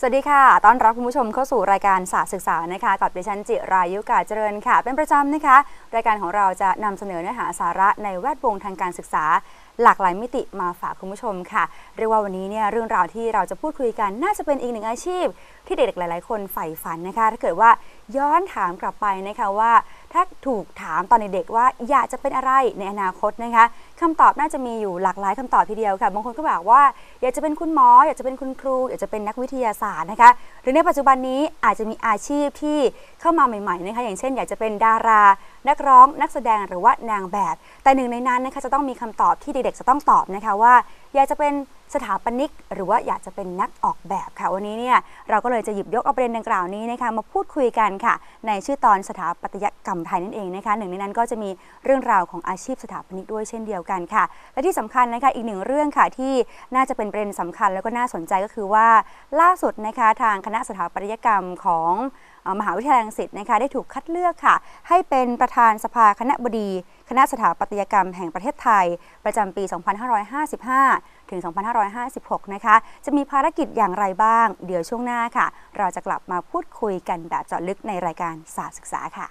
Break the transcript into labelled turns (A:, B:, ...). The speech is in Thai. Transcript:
A: สวัสดีค่ะ ต้อนรับคุณผู้ชมเข้าสู่รายการศาสตร์ศึกษานะคะ กับดิฉันจิรายุกาเจริญค่ะ เป็นประจำนะคะ รายการของเราจะนำเสนอเนื้อหาสาระในแวดวงทางการศึกษา หลากหลายมิติมาฝากคุณผู้ชมค่ะ เรียกว่าวันนี้เนี่ยเรื่องราวที่เราจะพูดคุยกันน่าจะเป็นอีกหนึ่งอาชีพ ที่เด็กๆหลาย ๆ คนใฝ่ฝันนะคะ ถ้าเกิดว่าย้อนถามกลับไปนะคะว่า ถ้าถูกถามตอนเด็กๆว่าอยากจะเป็นอะไรในอนาคตนะคะคำตอบน่าจะมีอยู่หลากหลายคำตอบทีเดียวค่ะ บางคนก็บอกว่า อยากจะเป็นคุณหมอ อยากจะเป็นคุณครู อยากจะเป็นนักวิทยาศาสตร์นะคะ หรือในปัจจุบันนี้อาจจะมีอาชีพที่เข้ามาใหม่ๆนะคะอย่างเช่น อยากจะเป็นดารา นักร้อง นักแสดงหรือว่านางแบบ แต่หนึ่งในนั้นนะคะจะต้องมีคำตอบที่เด็กๆจะต้องตอบนะคะว่า อยากจะเป็นสถาปนิก หรือว่าอยากจะเป็นนักออกแบบค่ะ วันนี้เนี่ยเราก็เลยจะหยิบยกเอาประเด็นดังกล่าวนี้นะคะมาพูดคุยกันค่ะ ในชื่อตอนสถาปัตยกรรมไทยนั่นเองนะคะหนึ่งในนั้นก็จะมีเรื่องราวของอาชีพสถาปนิกด้วยเช่นเดียวกันค่ะ และที่สำคัญนะคะอีกหนึ่งเรื่องค่ะที่น่าจะเป็นประเด็นสำคัญแล้วก็น่าสนใจก็คือว่าล่าสุดนะคะทางคณะสถาปัตยกรรมของมหาวิทยาลัยรังสิตนะคะได้ถูกคัดเลือกค่ะ ให้เป็นประธานสภาคณะบดี คณะสถาปัตยกรรมแห่งประเทศไทย ประจำปี 2555 ถึง 2556 นะคะ จะมีภารกิจอย่างไรบ้าง เดี๋ยวช่วงหน้าค่ะ เราจะกลับมาพูดคุยกันแบบเจาะลึกในรายการศาสตร์ศึกษาค่ะ